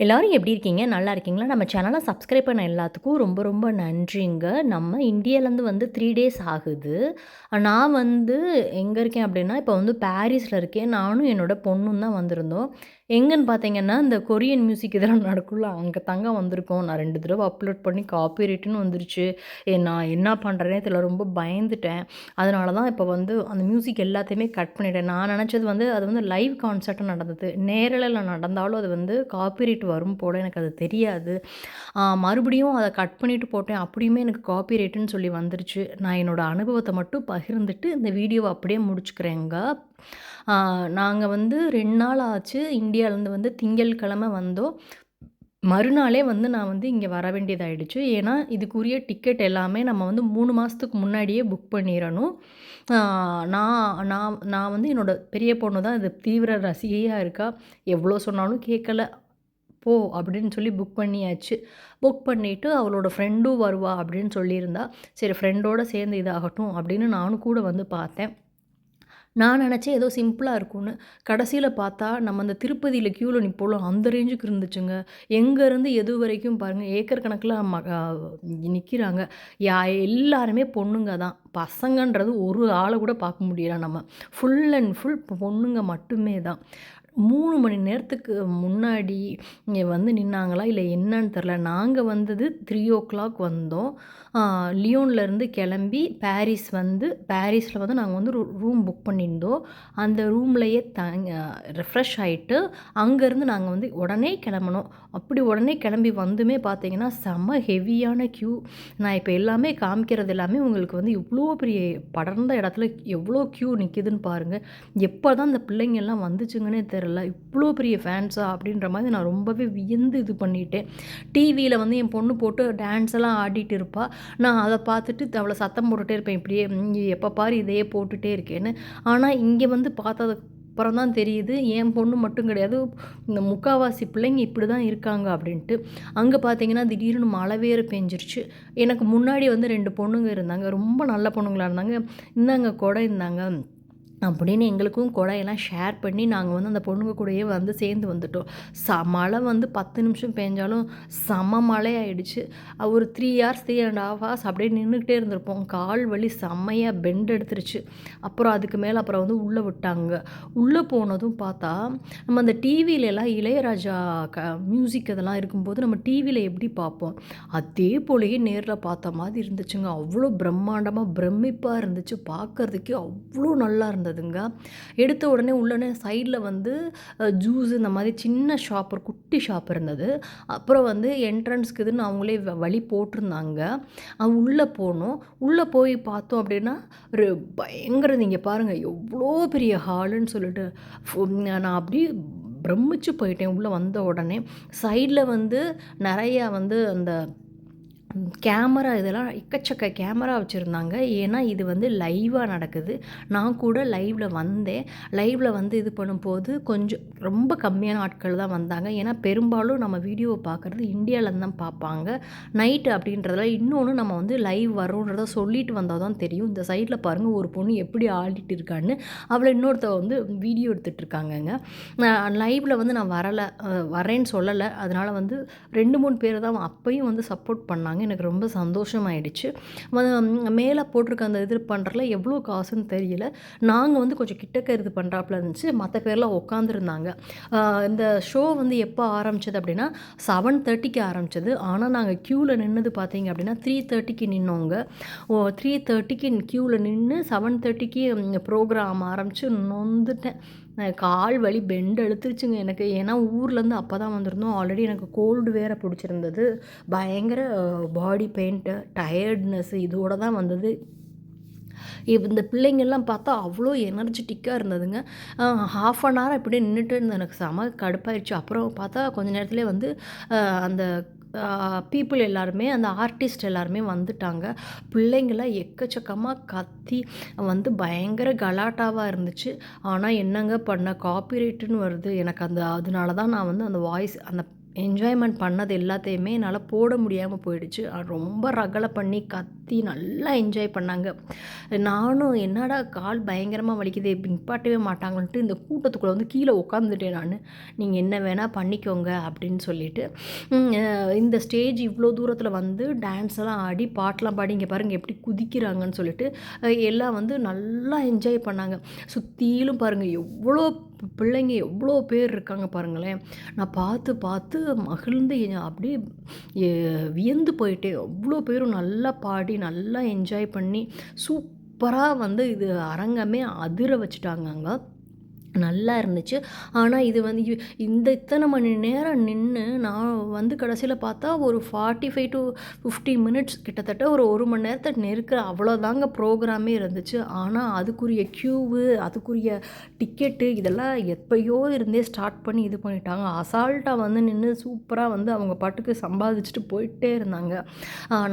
எல்லோரும் எப்படி இருக்கீங்க? நல்லா இருக்கீங்களா? நம்ம சேனலை சப்ஸ்கிரைப் பண்ண எல்லாத்துக்கும் ரொம்ப ரொம்ப நன்றிங்க. நம்ம இந்தியாவிலேருந்து வந்து த்ரீ டேஸ் ஆகுது. நான் வந்து எங்கே இருக்கேன் அப்படின்னா இப்போ வந்து பாரிஸில் இருக்கேன். நானும் என்னோட பொண்ணும் தான் வந்திருந்தோம். எங்கன்னு பார்த்தீங்கன்னா இந்த கொரியன் மியூசிக் இதெல்லாம் நடக்கும்ல அங்கே தாங்க வந்திருக்கோம். நான் ரெண்டு தடவை அப்லோட் பண்ணி காப்பி ரைட்டுன்னு வந்துருச்சு. ஏ நான் என்ன பண்ணுறேனே தெரியல ரொம்ப பயந்துட்டேன். அதனால தான் இப்போ வந்து அந்த மியூசிக் எல்லாத்தையுமே கட் பண்ணிட்டேன். நான் நினச்சது வந்து அது வந்து லைவ் கான்சர்ட்டாக நடந்தது. நேரில் நடந்தாலும் அது வந்து காப்பிரைட் வரும் போல் எனக்கு அது தெரியாது. மறுபடியும் அதை கட் பண்ணிவிட்டு போட்டேன். அப்படியுமே எனக்கு காப்பிரைட்டுன்னு சொல்லி வந்துருச்சு. நான் என்னோடய அனுபவத்தை மட்டும் பகிர்ந்துட்டு இந்த வீடியோவை அப்படியே முடிச்சுக்கிறேங்க. நாங்கள் வந்து ரெண்டு நாள் ஆச்சு இந்தியாவிலேருந்து வந்து திங்கட்கிழமை வந்தோம். மறுநாளே வந்து நான் வந்து இங்கே வர வேண்டியதாயிடுச்சு. ஏன்னா இதுக்குரிய டிக்கெட் எல்லாமே நம்ம வந்து மூணு மாதத்துக்கு முன்னாடியே புக் பண்ணிடணும் நான் நான் நான் வந்து என்னோடய பெரிய பொண்ணு தான். இது தீவிர ரசிகையாக இருக்கா? எவ்வளோ சொன்னாலும் கேட்கல. போ அப்படின்னு சொல்லி புக் பண்ணியாச்சு. புக் பண்ணிவிட்டு அவளோட ஃப்ரெண்டும் வருவா அப்படின்னு சொல்லியிருந்தா. சரி ஃப்ரெண்டோடு சேர்ந்து இதாகட்டும் அப்படின்னு நானும் கூட வந்து பார்த்தேன். நான் நினச்சேன் ஏதோ சிம்பிளாக இருக்கும்னு. கடைசியில் பார்த்தா நம்ம அந்த திருப்பதியில் க்யூவில் நிற்போம் அந்த ரேஞ்சுக்கு இருந்துச்சுங்க. எங்கேருந்து எது வரைக்கும் பாருங்கள் ஏக்கர் கணக்கில் ம நிற்கிறாங்க யா எல்லாருமே பொண்ணுங்க தான். பசங்கன்றது ஒரு ஆளை கூட பார்க்க முடியல நம்ம. ஃபுல் அண்ட் ஃபுல் பொண்ணுங்க மட்டுமே தான். மூணு மணி நேரத்துக்கு முன்னாடி இங்கே வந்து நின்னாங்களா இல்லை என்னன்னு தெரில நாங்கள் வந்தது த்ரீ ஓ கிளாக் வந்தோம் லியோன்லேருந்து கிளம்பி பாரிஸ் வந்து பாரிஸில் வந்து நாங்கள் வந்து ரூம் புக் பண்ணியிருந்தோம். அந்த ரூம்லையே தங்க ரெஃப்ரெஷ் ஆகிட்டு அங்கேருந்து நாங்கள் வந்து உடனே கிளம்பணும். அப்படி உடனே கிளம்பி வந்துமே பார்த்தீங்கன்னா செம்ம ஹெவியான க்யூ நான் இப்போ எல்லாமே காமிக்கிறது எல்லாமே உங்களுக்கு வந்து இவ்வளோ பெரிய படர்ந்த இடத்துல எவ்வளோ க்யூ நிற்கிதுன்னு பாருங்கள் எப்போ தான் அந்த பிள்ளைங்கள்லாம் வந்துச்சுங்கன்னே தெரில இவ்வளோ பெரிய ஃபேன்ஸா அப்படின்ற மாதிரி நான் ரொம்பவே வியந்து இது பண்ணிட்டேன். டிவியில் வந்து என் பொண்ணு போட்டு டான்ஸ் எல்லாம் ஆடிட்டு இருப்பாள் நான் அதை பார்த்துட்டு அவளை சத்தம் போட்டுகிட்டே இருப்பேன். இப்படியே எப்போ பாரு இதையே போட்டுகிட்டே இருக்கேன்னு. ஆனால் இங்கே வந்து பார்த்ததுக்கு அப்புறம் தான் தெரியுது என் பொண்ணு மட்டும் கிடையாது இந்த முக்காவாசி பிள்ளைங்க இப்படி தான் இருக்காங்க அப்படின்ட்டு. அங்கே பார்த்தீங்கன்னா திடீர்னு மழை வேறு பெஞ்சிருச்சு. எனக்கு முன்னாடி வந்து ரெண்டு பொண்ணுங்க இருந்தாங்க. ரொம்ப நல்ல பொண்ணுங்களாக இருந்தாங்க. இந்தாங்க கூட இருந்தாங்க. அப்படின்னு எங்களுக்கும் குடையெல்லாம் ஷேர் பண்ணி நாங்கள் வந்து அந்த பொண்ணுங்க கூடயே வந்து சேர்ந்து வந்துட்டோம். ச மழை வந்து பத்து நிமிஷம் பெஞ்சாலும் செம மழையாயிடுச்சு. ஒரு three hours three and half hours அப்படியே நின்றுக்கிட்டே இருந்திருப்போம். கால் வலி செம்மையாக பெண்ட் எடுத்துருச்சு. அப்புறம் அதுக்கு மேலே அப்புறம் வந்து உள்ளே விட்டாங்க. உள்ளே போனதும் பார்த்தா நம்ம அந்த டிவியிலலாம் இளையராஜா க மியூசிக் அதெல்லாம் இருக்கும்போது நம்ம டிவியில் எப்படி பார்ப்போம்? அதே போலயே நேரில் பார்த்த மாதிரி இருந்துச்சுங்க. அவ்வளோ பிரம்மாண்டமாக பிரமிப்பாக இருந்துச்சு. பார்க்கறதுக்கே அவ்வளோ நல்லா இருந்துச்சு. இருந்ததுங்க. எடுத்த உடனே உள்ளே சைடில் வந்து ஜூஸ் இந்த மாதிரி சின்ன ஷாப் ஒரு குட்டி ஷாப் இருந்தது. அப்புறம் வந்து என்ட்ரன்ஸ்க்கு இதுன்னு அவங்களே வ- வழி போட்டிருந்தாங்க. அது உள்ளே போனோம். உள்ளே போய் பார்த்தோம் அப்படின்னா ஒரு பயங்கர நீங்கள் பாருங்கள் எவ்வளோ பெரிய ஹாலுன்னு சொல்லிட்டு நான் அப்படியே பிரமிச்சு போயிட்டேன் உள்ளே வந்த உடனே. சைடில் வந்து நிறையா வந்து அந்த கேமரா இதெல்லாம் எக்கச்சக்க கேமரா வச்சுருந்தாங்க. ஏன்னா இது வந்து லைவாக நடக்குது. நான் கூட லைவில் வந்தேன். லைவில் வந்து இது பண்ணும்போது கொஞ்சம் ரொம்ப கம்மியான ஆட்கள் தான் வந்தாங்க. ஏன்னா பெரும்பாலும் நம்ம வீடியோவை பார்க்குறது இந்தியாவிலேருந்து தான் பார்ப்பாங்க. நைட்டு அப்படின்றதுல இன்னொன்று நம்ம வந்து லைவ் வரோன்றத சொல்லிட்டு வந்தால் தான் தெரியும். இந்த சைடில் பாருங்கள் ஒரு பொண்ணு எப்படி ஆடிட்டு இருக்கான்னு. அவளை இன்னொருத்த வந்து வீடியோ எடுத்துகிட்டு இருக்காங்கங்க. லைவில் வந்து நான் வரலை. வரேன்னு சொல்லலை. அதனால் வந்து ரெண்டு மூணு பேர் தான் அப்பையும் வந்து சப்போர்ட் பண்ணாங்க. எனக்கு ரொம்ப சந்தோஷமாயிடுச்சு. மேலே போட்டிருக்க அந்த இது பண்ணுறதுல எவ்வளோ காசுன்னு தெரியல. நாங்கள் வந்து கொஞ்சம் கிட்டக்க இது பண்ணுறாப்புல இருந்துச்சு. மற்ற பேர்லாம் உட்காந்துருந்தாங்க இந்த ஷோ வந்து எப்போ ஆரம்பிச்சது அப்படின்னா செவன் தேர்ட்டிக்கு ஆரம்பிச்சது. ஆனால் நாங்கள் க்யூவில் நின்னது பார்த்தீங்க அப்படின்னா த்ரீ தேர்ட்டிக்கு நின்னோங்க. ஓ த்ரீ தேர்ட்டிக்கு க்யூவில் நின்று செவன் தேர்ட்டிக்கு ப்ரோக்ராம் ஆரம்பித்து நொந்துட்டேன். கால் வலி பெண்டு எடுத்துருச்சுங்க எனக்கு. ஏன்னா ஊர்லேருந்து அப்போ தான் வந்திருந்தோம். ஆல்ரெடி எனக்கு கோல்டு வேற பிடிச்சிருந்தது. பயங்கர பாடி பெயிண்ட்டு டயர்ட்னஸ் இதோடு தான் வந்தது. இப்போ இந்த பிள்ளைங்கள்லாம் பார்த்தா அவ்வளோ எனர்ஜெட்டிக்காக இருந்ததுங்க. ஹாஃப் அன் ஹவர் அப்படியே நின்றுட்டு இருந்தது எனக்கு செம கடுப்பாயிடுச்சு அப்புறம் பார்த்தா கொஞ்ச நேரத்துலேயே வந்து அந்த பீப்புள் எல்லாருமே அந்த ஆர்டிஸ்ட் எல்லாருமே வந்துட்டாங்க. பிள்ளைங்களாம் எக்கச்சக்கமாக கத்தி வந்து பயங்கர கலாட்டாவாக இருந்துச்சு. ஆனால் என்னங்க பண்ண? காப்பிரைட்டுன்னு வருது. எனக்கு அந்த அதனால தான் நான் வந்து அந்த வாய்ஸ் அந்த என்ஜாய்மெண்ட் பண்ணது எல்லாத்தையுமே என்னால் போட முடியாமல் போயிடுச்சு. ரொம்ப ரகலை பண்ணி கத் சுற்றி நல்லா என்ஜாய் பண்ணாங்க. நானும் என்னடா கால் பயங்கரமாக வலிக்குது நிப்பாட்டவே மாட்டாங்கன்ட்டு இந்த கூட்டத்துக்குள்ளே வந்து கீழே உட்காந்துட்டேன் நான். நீங்கள் என்ன வேணால் பண்ணிக்கோங்க அப்படின்னு சொல்லிட்டு இந்த ஸ்டேஜ் இவ்வளோ தூரத்தில் வந்து டான்ஸ் எல்லாம் ஆடி பாட்டெலாம் பாடி இங்கே பாருங்கள் எப்படி குதிக்கிறாங்கன்னு சொல்லிட்டு எல்லாம் வந்து நல்லா என்ஜாய் பண்ணாங்க. சுற்றிலும் பாருங்கள் எவ்வளோ பிள்ளைங்க எவ்வளோ பேர் இருக்காங்க பாருங்களேன். நான் பார்த்து பார்த்து மகிழ்ந்து அப்படியே வியந்து போயிட்டேன். எவ்வளோ பேரும் நல்லா பாடி நல்லா என்ஜாய் பண்ணி சூப்பராக வந்து இது அரங்கமே அதிர வச்சுட்டாங்க அங்கே. நல்லா இருந்துச்சு. ஆனால் இது வந்து இந்த இத்தனை மணி நேரம் நின்று நான் வந்து கடைசியில் பார்த்தா ஒரு forty five to fifty minutes கிட்டத்தட்ட ஒரு ஒரு மணி நேரத்தை நெருக்கிற அவ்வளோதாங்க ப்ரோக்ராமே இருந்துச்சு. ஆனால் அதுக்குரிய க்யூவு அதுக்குரிய டிக்கெட்டு இதெல்லாம் எப்பயோ இருந்தே ஸ்டார்ட் பண்ணி இது பண்ணிட்டாங்க. அசால்ட்டாக வந்து நின்று சூப்பராக வந்து அவங்க பாட்டுக்கு சம்பாதிச்சுட்டு போயிட்டே இருந்தாங்க.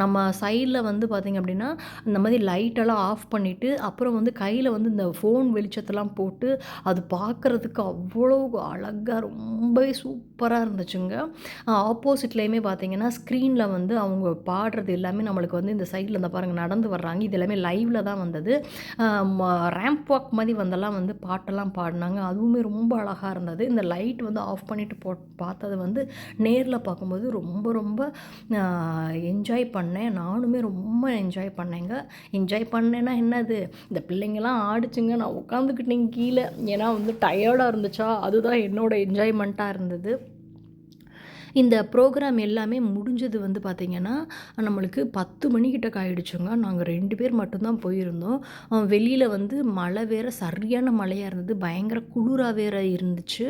நம்ம சைடில் வந்து பார்த்திங்க அப்படின்னா இந்த மாதிரி லைட்டெல்லாம் ஆஃப் பண்ணிவிட்டு அப்புறம் வந்து கையில் வந்து இந்த ஃபோன் வெளிச்சத்தெல்லாம் போட்டு அது பார்க்குறதுக்கு அவ்வளோ அழகாக ரொம்பவே சூப்பராக இருந்துச்சுங்க. ஆப்போசிட்லேயுமே பார்த்தீங்கன்னா ஸ்க்ரீனில் வந்து அவங்க பாடுறது எல்லாமே நம்மளுக்கு வந்து இந்த சைடில் இந்த பாருங்கள் நடந்து வர்றாங்க. இது எல்லாமே லைவில் தான் வந்தது. ரேம்ப் வாக் மாதிரி வந்தெல்லாம் வந்து பாட்டெல்லாம் பாடினாங்க. அதுவுமே ரொம்ப அழகாக இருந்தது. இந்த லைட் வந்து ஆஃப் பண்ணிவிட்டு போ பார்த்தது வந்து நேரில் பார்க்கும்போது ரொம்ப ரொம்ப என்ஜாய் பண்ணேன். நானுமே ரொம்ப என்ஜாய் பண்ணேங்க. என்ஜாய் பண்ணேன்னா என்னது? இந்த பிள்ளைங்கள்லாம் ஆடிச்சுங்க. நான் உட்காந்துக்கிட்டேன் கீழே. ஏன்னா வந்து வந்து டயர்டாக இருந்துச்சா? அதுதான் என்னோடய என்ஜாய்மெண்ட்டாக இருந்தது. இந்த ப்ரோக்ராம் எல்லாமே முடிஞ்சது வந்து பார்த்திங்கன்னா நம்மளுக்கு பத்து மணிக்கிட்ட காயிடுச்சுங்க நாங்கள் ரெண்டு பேர் மட்டும்தான் போயிருந்தோம். வெளியில் வந்து மழை வேறு சரியான மழையாக இருந்தது. பயங்கர குளிராக வேறு இருந்துச்சு.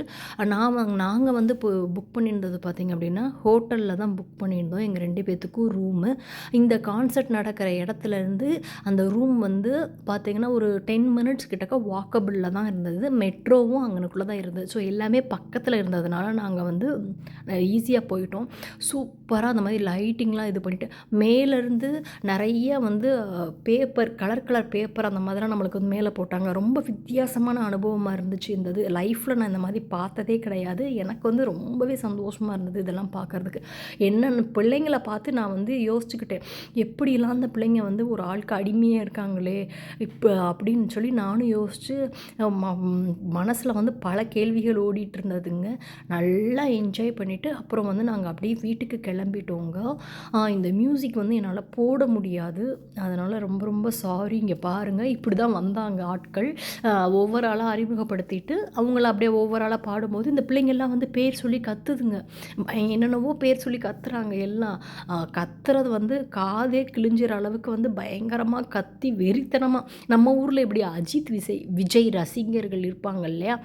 நான் நாங்கள் வந்து இப்போ புக் பண்ணியிருந்தது பார்த்திங்க அப்படின்னா ஹோட்டலில் தான் புக் பண்ணியிருந்தோம். எங்கள் ரெண்டு பேர்த்துக்கும் ரூமு இந்த கான்சர்ட் நடக்கிற இடத்துலேருந்து அந்த ரூம் வந்து பார்த்திங்கன்னா ஒரு டென் மினிட்ஸ் கிட்டக்க வாக்கபிளில் தான் இருந்தது. மெட்ரோவும் அங்கனுக்குள்ளே தான் இருந்தது. ஸோ எல்லாமே பக்கத்தில் இருந்ததுனால நாங்கள் வந்து ஈஸியாக ஈஸியாக போயிட்டோம். சூப்பராக அந்த மாதிரி லைட்டிங்லாம் இது பண்ணிவிட்டு மேலேருந்து நிறைய வந்து பேப்பர் கலர் கலர் பேப்பர் அந்த மாதிரிலாம் நம்மளுக்கு வந்து மேலே போட்டாங்க. ரொம்ப வித்தியாசமான அனுபவமாக இருந்துச்சு இந்த இது. லைஃப்பில் நான் இந்த மாதிரி பார்த்ததே கிடையாது. எனக்கு வந்து ரொம்பவே சந்தோஷமாக இருந்தது இதெல்லாம் பார்க்குறதுக்கு. என்னென்ன பிள்ளைங்களை பார்த்து நான் வந்து யோசிச்சுக்கிட்டேன். எப்படிலாம் அந்த பிள்ளைங்க வந்து ஒரு ஆளுக்கு அடிமையாக இருக்காங்களே இப்போ அப்படின்னு சொல்லி நானும் யோசித்து மனசில் வந்து பல கேள்விகள் ஓடிட்டு இருந்ததுங்க. நல்லா என்ஜாய் பண்ணிவிட்டு அப்புறம் அப்புறம் வந்து நாங்கள் அப்படியே வீட்டுக்கு கிளம்பிட்டோங்க. இந்த மியூசிக் வந்து என்னால் போட முடியாது. அதனால் ரொம்ப ரொம்ப சாரி இங்கே பாருங்கள் இப்படி தான் வந்தாங்க ஆட்கள். ஒவ்வொரு ஆளாக அறிமுகப்படுத்திட்டு அவங்கள அப்படியே ஒவ்வொரு ஆளாக பாடும்போது இந்த பிள்ளைங்கள்லாம் வந்து பேர் சொல்லி கத்துதுங்க. என்னென்னவோ பேர் சொல்லி கத்துறாங்க எல்லாம். கத்துறது வந்து காதே கிழிஞ்சிற அளவுக்கு வந்து பயங்கரமாக கத்தி வெறித்தனமாக நம்ம ஊரில் இப்படி அஜித் விஜய் விஜய் ரசிகர்கள் இருப்பாங்க இல்லையா?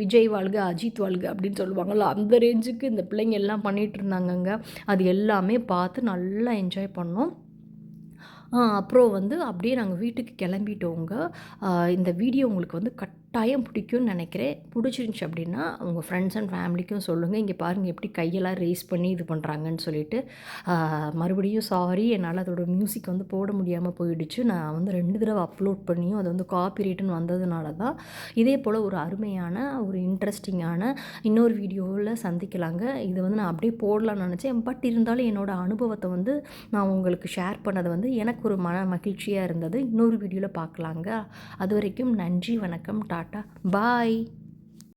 விஜய் வாழ்க அஜித் வாழ்க அப்படின்னு சொல்லுவாங்கள்ல அந்த ரேஞ்சுக்கு இந்த பிள்ளைங்க எல்லாம் பண்ணிகிட்டு இருந்தாங்கங்க. அது எல்லாமே பார்த்து நல்லா என்ஜாய் பண்ணோம். அப்புறம் வந்து அப்படியே நாங்கள் வீட்டுக்கு கிளம்பிட்டோங்க. இந்த வீடியோ உங்களுக்கு வந்து கட்டாயம் பிடிக்கும்னு நினைக்கிறேன். பிடிச்சிருந்துச்சி அப்படின்னா உங்கள் ஃப்ரெண்ட்ஸ் அண்ட் ஃபேமிலிக்கும் சொல்லுங்கள் இங்கே பாருங்கள் எப்படி கையெல்லாம் ரேஸ் பண்ணி இது பண்ணுறாங்கன்னு சொல்லிட்டு. மறுபடியும் சாரி என்னால் அதோட மியூசிக் வந்து போட முடியாமல் போயிடுச்சு. நான் வந்து ரெண்டு தடவை அப்லோட் பண்ணியும் அது வந்து காப்பி ரேட்டுன்னு வந்ததுனால தான் இதே போல் ஒரு அருமையான ஒரு இன்ட்ரெஸ்டிங்கான இன்னொரு வீடியோவில் சந்திக்கலாங்க. இது வந்து நான் அப்படியே போடலாம்னு நினச்சேன். பட் இருந்தாலும் என்னோடய அனுபவத்தை வந்து நான் உங்களுக்கு ஷேர் பண்ணது வந்து எனக்கு ஒரு மன மகிழ்ச்சியாக இருந்தது. இன்னொரு வீடியோவில் பார்க்கலாங்க அது வரைக்கும் நன்றி வணக்கம் டாட்டா. பாய்.